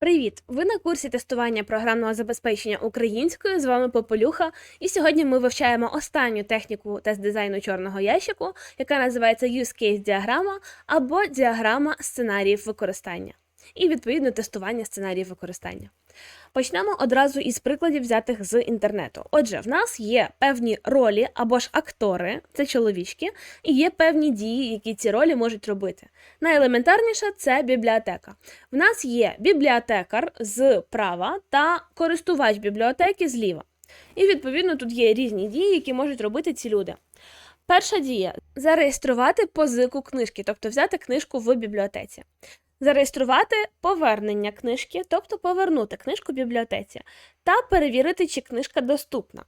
Привіт! Ви на курсі тестування програмного забезпечення українською. З вами Попелюха. І сьогодні ми вивчаємо останню техніку тест дизайну чорного ящику, яка називається Use Case діаграма або діаграма сценаріїв використання. І відповідно тестування сценаріїв використання. Почнемо одразу із прикладів взятих з інтернету. Отже, в нас є певні ролі або ж актори, це чоловічки, і є певні дії, які ці ролі можуть робити. Найелементарніше це бібліотека. В нас є бібліотекар з права та користувач бібліотеки зліва. І відповідно тут є різні дії, які можуть робити ці люди. Перша дія зареєструвати позику книжки, тобто взяти книжку в бібліотеці. Зареєструвати повернення книжки, тобто повернути книжку бібліотеці, та перевірити, чи книжка доступна.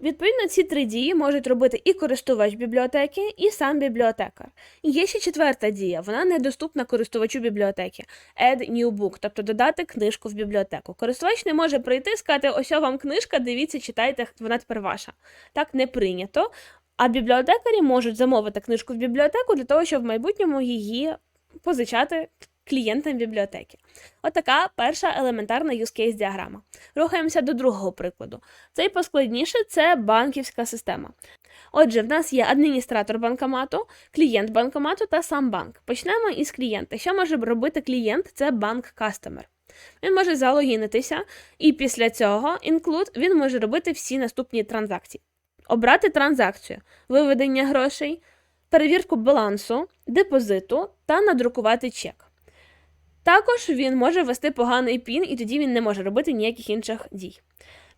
Відповідно, ці три дії можуть робити і користувач бібліотеки, і сам бібліотекар. І є ще четверта дія, вона недоступна користувачу бібліотеки Add new book, тобто додати книжку в бібліотеку. Користувач не може прийти і сказати, ось вам книжка, дивіться, читайте, вона тепер ваша. Так не прийнято. А бібліотекарі можуть замовити книжку в бібліотеку для того, щоб в майбутньому її позичати клієнтам бібліотеки. Отака перша елементарна use case діаграма. Рухаємося до другого прикладу. Цей поскладніше це банківська система. Отже, в нас є адміністратор банкомату, клієнт банкомату та сам банк. Почнемо із клієнта. Що може робити клієнт? Це банк-кастомер. Він може залогінитися, і після цього include він може робити всі наступні транзакції: обрати транзакцію, виведення грошей, перевірку балансу, депозиту та надрукувати чек. Також він може ввести поганий пін, і тоді він не може робити ніяких інших дій.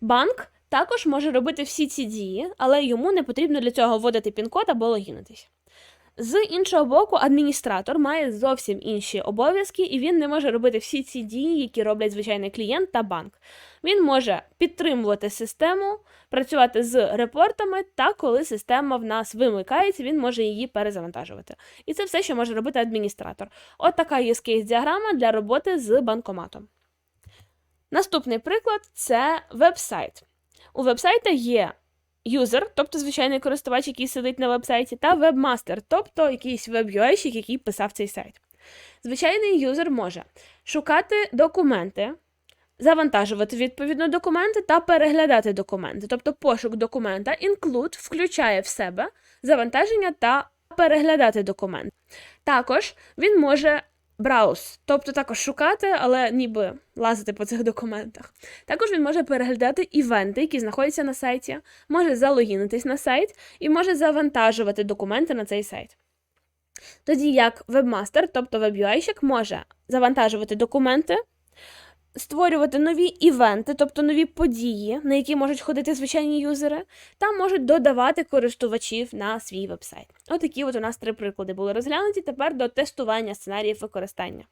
Банк також може робити всі ці дії, але йому не потрібно для цього вводити пін-код або логінитись. З іншого боку, адміністратор має зовсім інші обов'язки, і він не може робити всі ці дії, які роблять звичайний клієнт та банк. Він може підтримувати систему, працювати з репортами, та коли система в нас вимикається, він може її перезавантажувати. І це все, що може робити адміністратор. От така use case діаграма для роботи з банкоматом. Наступний приклад це веб-сайт. У веб-сайта є юзер, тобто звичайний користувач, який сидить на веб-сайті, та вебмастер, тобто якийсь веб-юайщик, який писав цей сайт. Звичайний юзер може шукати документи, завантажувати відповідно документи та переглядати документи. Тобто пошук документа include включає в себе завантаження та переглядати документ. Також він може брауз, тобто також шукати, але ніби лазити по цих документах. Також він може переглядати івенти, які знаходяться на сайті, може залогінитись на сайт і може завантажувати документи на цей сайт. Тоді як вебмастер, тобто веб-юайщик, може завантажувати документи, створювати нові івенти, тобто нові події, на які можуть ходити звичайні юзери, та можуть додавати користувачів на свій вебсайт. Отакі от у нас три приклади були розглянуті. Тепер до тестування сценаріїв використання.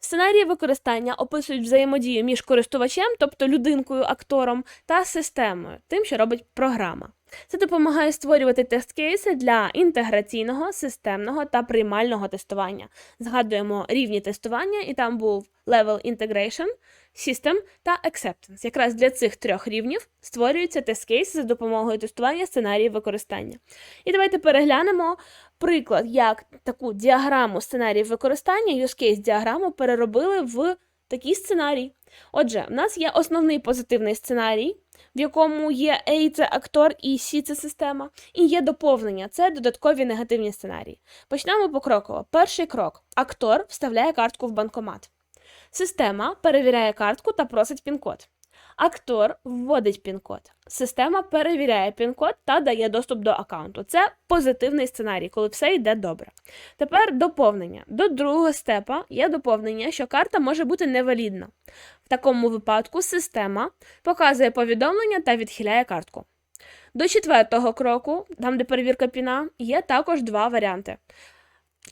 Сценарії використання описують взаємодію між користувачем, тобто людинкою, актором, та системою, тим, що робить програма. Це допомагає створювати тест-кейси для інтеграційного, системного та приймального тестування. Згадуємо рівні тестування, і там був Level Integration, System та Acceptance. Якраз для цих трьох рівнів створюються тест-кейси за допомогою тестування сценаріїв використання. І давайте переглянемо приклад, як таку діаграму сценаріїв використання, use case діаграму переробили в такий сценарій. Отже, в нас є основний позитивний сценарій, в якому є A це актор і C це система, і є доповнення це додаткові негативні сценарії. Почнемо покроково. Перший крок: актор вставляє картку в банкомат. Система перевіряє картку та просить пін-код. Актор вводить пін-код. Система перевіряє пін-код та дає доступ до аккаунту. Це позитивний сценарій, коли все йде добре. Тепер доповнення. До другого степа є доповнення, що карта може бути невалідна. В такому випадку система показує повідомлення та відхиляє картку. До четвертого кроку, там де перевірка піна, є також два варіанти.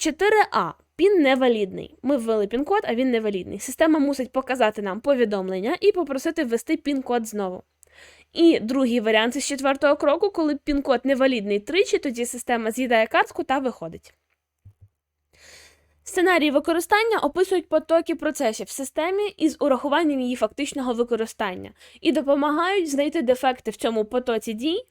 4А. Пін невалідний. Ми ввели пін-код, а він невалідний. Система мусить показати нам повідомлення і попросити ввести пін-код знову. І другий варіант із четвертого кроку, коли пін-код невалідний тричі, тоді система з'їдає картку та виходить. Сценарії використання описують потоки процесів в системі із урахуванням її фактичного використання і допомагають знайти дефекти в цьому потоці дій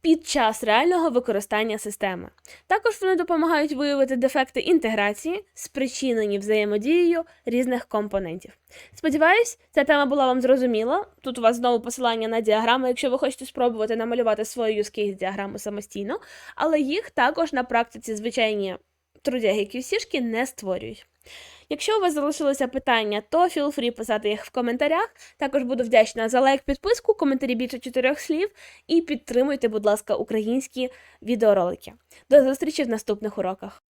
під час реального використання системи. Також вони допомагають виявити дефекти інтеграції, спричинені взаємодією різних компонентів. Сподіваюсь, ця тема була вам зрозуміла. Тут у вас знову посилання на діаграми, якщо ви хочете спробувати намалювати свою use case діаграму самостійно, але їх також на практиці звичайні трудяги QC-шки не створюють. Якщо у вас залишилося питання, то feel free писати їх в коментарях. Також буду вдячна за лайк, підписку, коментарі більше чотирьох слів і підтримуйте, будь ласка, українські відеоролики. До зустрічі в наступних уроках.